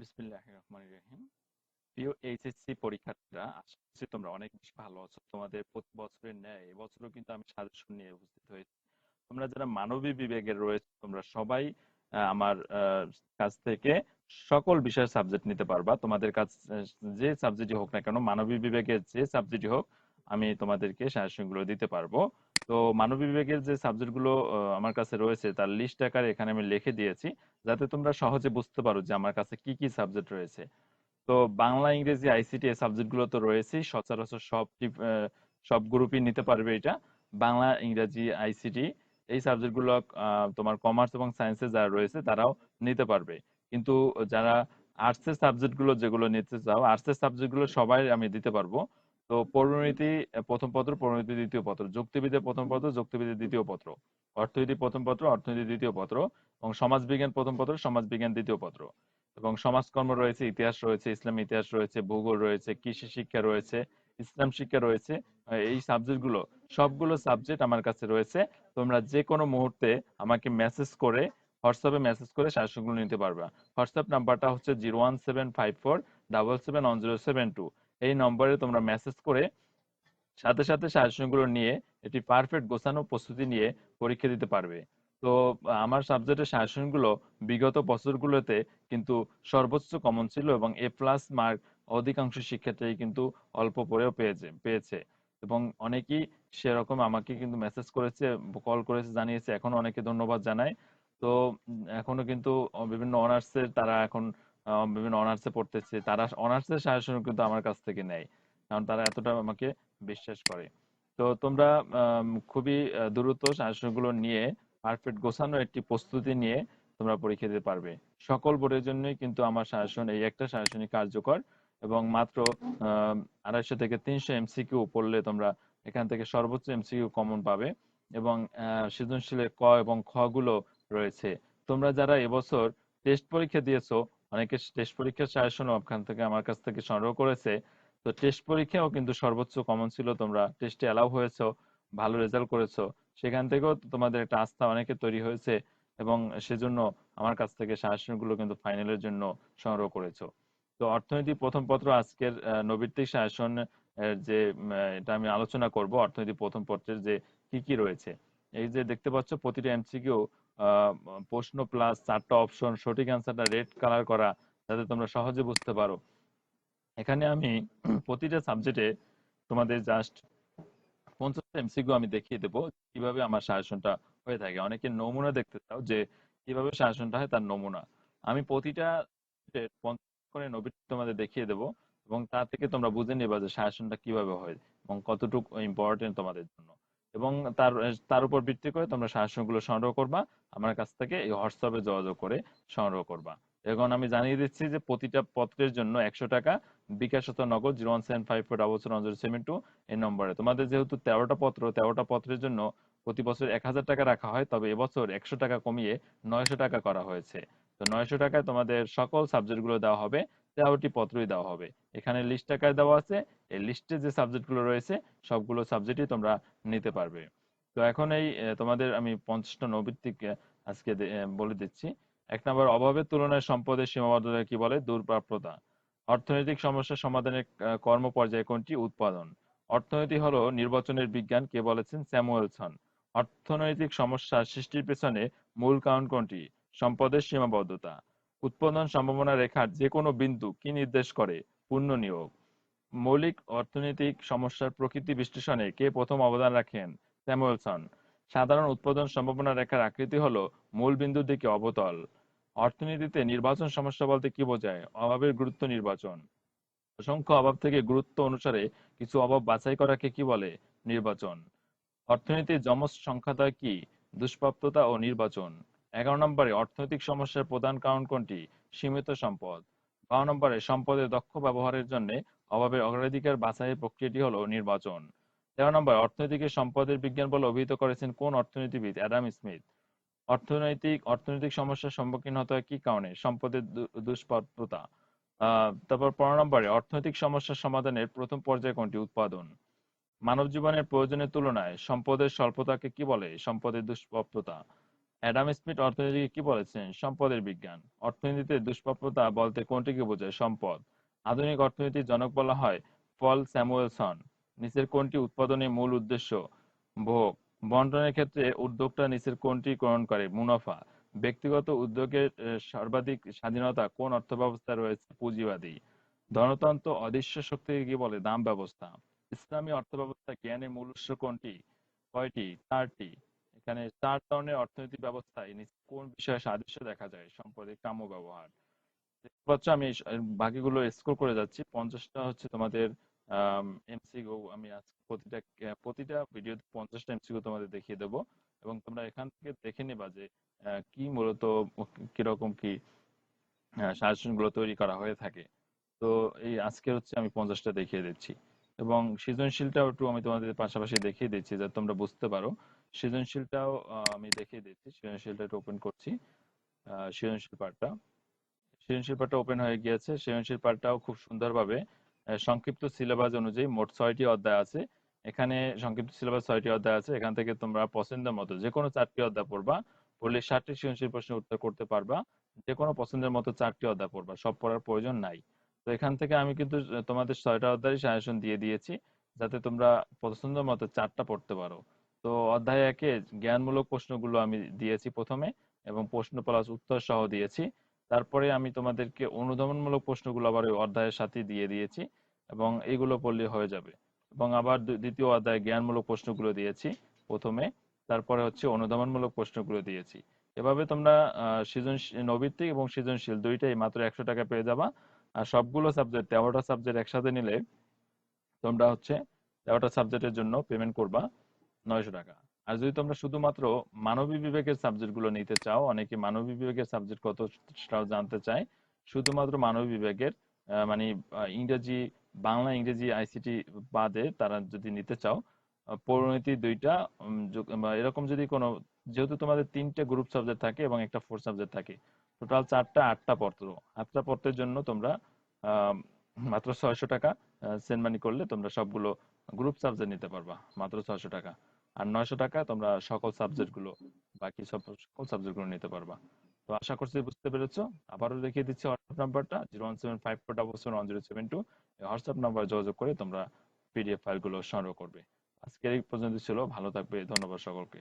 তোমরা কাছ থেকে সকল বিষয়ের সাবজেক্ট নিতে পারবা। তোমাদের কাছ, যে সাবজেক্টই হোক না কেন মানবিক বিভাগের যে সাবজেক্টই হোক, আমি তোমাদেরকে সাজেশনগুলো দিতে পারব। তো মানবিক বিভাগের যে সাবজেক্টগুলো আমার কাছে রয়েছে তার লিস্ট আকারে এখানে আমি লিখে দিয়েছি যাতে তোমরা সহজে বুঝতে পারো যে আমার কাছে কি কি সাবজেক্ট রয়েছে। তো বাংলা ইংরেজি আইসিটি এই সাবজেক্টগুলো তো রয়েছেই সচরাচর সব সব গ্রুপই নিতে পারবে এটা। বাংলা ইংরেজি আইসিটি এই সাবজেক্টগুলো আহ, তোমার কমার্স এবং সায়েন্সে যারা রয়েছে তারাও নিতে পারবে। কিন্তু যারা আর্টসের সাবজেক্টগুলো যেগুলো নিতে চাও আর্টসের সাবজেক্টগুলো সবাই আমি দিতে পারব। তো পরিণতি প্রথম পত্র পরিণতি দ্বিতীয় পত্র। যুক্তিবিদ্যা প্রথম পত্র যুক্তিবিদ্যা দ্বিতীয় পত্র। অর্থনীতি প্রথম পত্র, অর্থনীতি দ্বিতীয় পত্র এবং সমাজবিজ্ঞান প্রথম পত্র, সমাজবিজ্ঞান দ্বিতীয় পত্র। এবং সমাজকর্ম রয়েছে, ইতিহাস রয়েছে, ইসলাম ইতিহাস রয়েছে, ভূগোল রয়েছে, কৃষি শিক্ষা রয়েছে, ইসলাম শিক্ষা রয়েছে এই সাবজেক্টগুলো, সবগুলো সাবজেক্ট আমার কাছে রয়েছে। তোমরা যে কোনো মুহূর্তে আমাকে মেসেজ করে হোয়াটসঅ্যাপে মেসেজ করে সাজেশনগুলো নিতে পারবা। হোয়াটসঅ্যাপ নাম্বারটা হচ্ছে zero one seven five four double seven one zero seven two এই নম্বরে তোমরা মেসেজ করে সাথে সাথে সাজেশনগুলো নিয়ে এটি পারফেক্ট গোছানো প্রস্তুতি নিয়ে পরীক্ষা দিতে পারবে। তো, আমার সাবজেক্টের সাজেশনগুলো বিগত বছরগুলোতে কিন্তু সর্বোচ্চ কমন ছিল এবং এ প্লাস মার্ক অধিকাংশ শিক্ষার্থী কিন্তু অল্প পরেও পেয়েছে পেয়েছে। এবং অনেকেই সেরকম আমাকে কিন্তু মেসেজ করেছে কল করেছে, জানিয়েছে। এখনও অনেকে ধন্যবাদ জানায়। তো এখনও কিন্তু বিভিন্ন অনার্সের তারা এখন বিভিন্ন অনার্সে পড়তেছে। তারা অনার্সের সাজেশন কিন্তু আমার কাছ থেকে নেয়। কারণ তারা এতটা আমাকে বিশ্বাস করে। তো তোমরা খুবই দ্রুত সাজেশনগুলো নিয়ে পারফেক্ট গোছানো একটি প্রস্তুতি নিয়ে তোমরা পরীক্ষা দিতে পারবে। সকল বোর্ডের জন্যই কিন্তু আমার সাজেশন এই একটা সাজেশনই কার্যকর এবং মাত্র আড়াইশো থেকে তিনশো এমসিকিউ পড়লে তোমরা এখান থেকে সর্বোচ্চ এমসিকিউ কমন পাবে এবং সৃজনশীলের ক এবং খ গুলো রয়েছে। তোমরা যারা এবছর টেস্ট পরীক্ষা দিয়েছ অনেকে টেস্ট পরীক্ষার সাজেশনও ওখান থেকে আমার কাছ থেকে সংগ্রহ করেছে। তো টেস্ট পরীক্ষাও কিন্তু সর্বোচ্চ কমন ছিল, তোমরা টেস্টে অ্যালাউ হয়েছো, ভালো রেজাল্ট করেছ। সেখান থেকেও তোমাদের একটা আস্থা অনেকে তৈরি হয়েছে এবং সেজন্য আমার কাছ থেকে সাজেশনগুলো কিন্তু ফাইনালের জন্য সংগ্রহ করেছ। তো অর্থনীতি প্রথম পত্র আজকের নৈর্ব্যক্তিক শাসন যে এটা আমি আলোচনা করব। অর্থনীতি প্রথম পত্রের যে কি কি রয়েছে। এই যে দেখতে পাচ্ছ, প্রতিটা এমসিকিউ প্রশ্ন প্লাস চারটা অপশন সঠিক অ্যান্সারটা রেড কালার করা, যাতে তোমরা সহজে বুঝতে পারো। এখানে আমি প্রতিটা সাবজেক্টে তোমাদের জাস্ট পঞ্চাশটা এমসিকিউ আমি দেখিয়ে দেবো, কীভাবে আমার সাজেশনটা হয়ে থাকে। অনেকে নমুনা দেখতে চাও যে কীভাবে সাজেশনটা হয় তার নমুনা। আমি প্রতিটা পঞ্চাশ করে নবীন তোমাদের দেখিয়ে দেবো এবং তা থেকে তোমরা বুঝে নেবা যে সাজেশনটা কীভাবে হয় এবং কতটুকু ইম্পর্টেন্ট তোমাদের জন্য। এবং তার তার উপর ভিত্তি করে তোমরা সাজেশনগুলো সংগ্রহ করবা। আমার কাছ থেকে এই হোয়াটসঅ্যাপে যোগাযোগ করে সংগ্রহ করবা। এখন আমি জানিয়ে দিচ্ছি যে প্রতিটা পত্রের জন্য একশো টাকা bKash Nagad zero one seven five four double seven zero seven two এই নম্বরে। তোমাদের যেহেতু তেরোটা পত্র, তেরোটা পত্রের জন্য প্রতি বছর এক হাজার টাকা রাখা হয়, তবে এবছর একশো টাকা কমিয়ে নয়শো টাকা করা হয়েছে। তো নয়শো টাকায় তোমাদের সকল সাবজেক্টগুলো দেওয়া হবে। তেরোটি পত্রই দেওয়া হবে। এখানে লিস্ট আকারে দেওয়া আছে। এই লিস্টে যে সাবজেক্টগুলো রয়েছে, সবগুলো সাবজেক্টই তোমরা নিতে পারবে। তো এখন এই তোমাদের আমি পঞ্চাশটা নৈবিত্তিক আজকে বলে দিচ্ছি। এক নম্বর অভাবের তুলনায় সম্পদের সীমাবদ্ধতা কি বলে? দুর্প্রাপ্যতা অর্থনৈতিক সমস্যা সমাধানের কর্ম কর্মপর্যায় কোনটি? উৎপাদন। অর্থনীতি হলো নির্বাচনের বিজ্ঞান, কে বলেছেন? স্যামুয়েলসন। অর্থনৈতিক সমস্যা সৃষ্টির পেছনে মূল কারণ কোনটি? সম্পদের সীমাবদ্ধতা। উৎপাদন সম্ভাবনা রেখার যে কোনো বিন্দু কি নির্দেশ করে? পূর্ণ নিয়োগ। মৌলিক অর্থনৈতিক সমস্যার প্রকৃতি বিশ্লেষণে কে প্রথম অবদান রাখেন? স্যামুয়েলসন। সাধারণ উৎপাদন সম্ভাবনা রেখার আকৃতি হলো মূল বিন্দুর দিকে অবতল। অর্থনীতিতে নির্বাচন সমস্যা বলতে কি বোঝায়? অভাবের গুরুত্ব নির্বাচন। অসংখ্য অভাব থেকে গুরুত্ব অনুসারে কিছু অভাব বাছাই করাকে কি বলে? নির্বাচন। অর্থনীতির যমজ সংখ্যাদ্বয় কি? দুষ্প্রাপ্যতা ও নির্বাচন। এগারো নম্বরে, অর্থনৈতিক সমস্যার প্রধান কারণ কোনটি? সীমিত সম্পদ। বারো নম্বরে, সম্পদের দক্ষ ব্যবহারের জন্য অভাবের অগ্রাধিকার বাছাইয়ের প্রক্রিয়াটি হলো নির্বাচন। তেরো নম্বর, অর্থনীতিকে সম্পদের বিজ্ঞান বলে অভিহিত করেছেন কোন অর্থনীতিবিদ? Adam Smith. অর্থনৈতিক অর্থনৈতিক সমস্যার সম্মুখীন হতে হয় কি কারণে? সম্পদের দুষ্প্রাপ্যতা। তারপর পনেরো নম্বরে, অর্থনৈতিক সমস্যার সমাধানের প্রথম পর্যায় কোনটি? উৎপাদন। মানব জীবনের প্রয়োজনের তুলনায় সম্পদের স্বল্পতাকে কি বলে? সম্পদের দুষ্প্রাপ্যতা। অ্যাডাম স্মিথ অর্থনীতিকে কি বলেছেন? সম্পদের বিজ্ঞান। অর্থনীতিতে দুষ্প্রাপ্যতা বলতে কোনটিকে বোঝায়? সম্পদ। আধুনিক অর্থনীতির জনক বলা হয় পল স্যামুয়েলসন। নিচের কোনটি উৎপাদনের মূল উদ্দেশ্য? ভোগ। বন্টনের ক্ষেত্রে উদ্যোক্তা নিচের কোনটি গ্রহণ করে? মুনাফা। ব্যক্তিগত উদ্যোগের সর্বাধিক স্বাধীনতা কোন অর্থব্যবস্থায় রয়েছে? পুঁজিবাদী। ধনতন্ত্র অদৃশ্য শক্তিকে কি বলে? দাম ব্যবস্থা। ইসলামী অর্থব্যবস্থা জ্ঞানের মূল উৎস কোনটি? কয়টি? চারটি। এখানে চার ধরনের অর্থনৈতিক ব্যবস্থায় কোন বিষয়ে সাদৃশ্য দেখা যায় সম্পদের কাম্য ব্যবহার। দেখতে আমি বাকিগুলো স্ক্রল করে যাচ্ছি। পঞ্চাশটা হচ্ছে তোমাদের এমসিকিউ আমি প্রতিটা প্রতিটা ভিডিওতে পঞ্চাশটা এমসিকিউ তোমাদের দেখিয়ে দেবো এবং তোমরা এখান থেকে দেখে নেবা যে কি মূলত কীরকম কি সাজেশনগুলো তৈরি করা হয়ে থাকে। তো এই আজকে হচ্ছে আমি পঞ্চাশটা দেখিয়ে দিচ্ছি এবং সৃজনশীলটাও একটু আমি তোমাদের পাশাপাশি দেখিয়ে দিচ্ছি যাতে তোমরা বুঝতে পারো। সৃজনশীলটাও আমি দেখিয়ে দিচ্ছি। সৃজনশীলটা একটু ওপেন করছি। সৃজনশীল পার্টটা সৃজনশীল পার্টটা ওপেন হয়ে গিয়েছে। সৃজনশীল পার্টটাও খুব সুন্দরভাবে সংক্ষিপ্ত সিলেবাস অনুযায়ী মোট ছয়টি অধ্যায় আছে। এখানে সংক্ষিপ্ত সিলেবাস ছয়টি অধ্যায় আছে। এখান থেকে তোমরা পছন্দের মতো যে কোনো চারটি অধ্যায় পড়বা। পড়লে ষাটটি সৃজনশীল প্রশ্নের উত্তর করতে পারবা। যে কোনো পছন্দের মতো চারটি অধ্যায় পড়বা। সব পড়ার প্রয়োজন নাই। তো এখান থেকে আমি কিন্তু তোমাদের ছয়টা অধ্যায় সাজেশন দিয়ে দিয়েছি। যাতে তোমরা পছন্দের মতো চারটা পড়তে পারো। তো অধ্যায় একে জ্ঞানমূলক প্রশ্নগুলো আমি দিয়েছি প্রথমে এবং প্রশ্ন প্লাস উত্তর সহ দিয়েছি। তারপরে আমি তোমাদেরকে অনুধাবনমূলক প্রশ্নগুলো আবার ওই অধ্যায়ের সাথে দিয়ে দিয়েছি এবং এগুলো পড়লে হয়ে যাবে। এবং আবার দ্বিতীয় অধ্যায়ে জ্ঞানমূলক প্রশ্নগুলো দিয়েছি প্রথমে, তারপরে হচ্ছে অনুধাবনমূলক প্রশ্নগুলো দিয়েছি। এভাবে তোমরা সৃজনশীল নৈবিত্তিক এবং সৃজনশীল দুইটাই মাত্র একশো টাকা পেয়ে যাবা। আর সবগুলো সাবজেক্ট তেরোটা সাবজেক্ট একসাথে নিলে তোমরা হচ্ছে তেরোটা সাবজেক্টের জন্য পেমেন্ট করবা। নয়শো টাকা। আর যদি তোমরা শুধুমাত্র মানবিক বিভাগের সাবজেক্টগুলো নিতে চাও, অনেকে মানবিক বিভাগের সাবজেক্ট কত সেটাও জানতে চায়। শুধুমাত্র মানবিক বিভাগের মানে ইংরেজি, বাংলা, ইংরেজি, আইসিটি বাদে তারা যদি নিতে চাও পরিণতি দুইটা এরকম যদি কোনো, যেহেতু তোমাদের তিনটে গ্রুপ সাবজেক্ট থাকে এবং একটা ফোর সাবজেক্ট থাকে টোটাল চারটা, আটটা পত্র। আটটা পত্রের জন্য তোমরা মাত্র ছয়শো টাকা সেন্ড মানি করলে তোমরা সবগুলো গ্রুপ সাবজেক্ট নিতে পারবা, মাত্র ছয়শো টাকা। আর নয়শো টাকা তোমরা সকল সাবজেক্টগুলো বাকি সব সকল সাবজেক্টগুলো নিতে পারবা। তো আশা করছি বুঝতে পেরেছ। আবারও দেখিয়ে দিচ্ছি হোয়াটসঅ্যাপ নাম্বারটা zero one seven five four double seven one zero seven two WhatsApp number যোগাযোগ করে তোমরা পিডিএফ ফাইলগুলো সংগ্রহ করবে। আজকের এই পর্যন্ত ছিল। ভালো থাকবে। ধন্যবাদ সকলকে।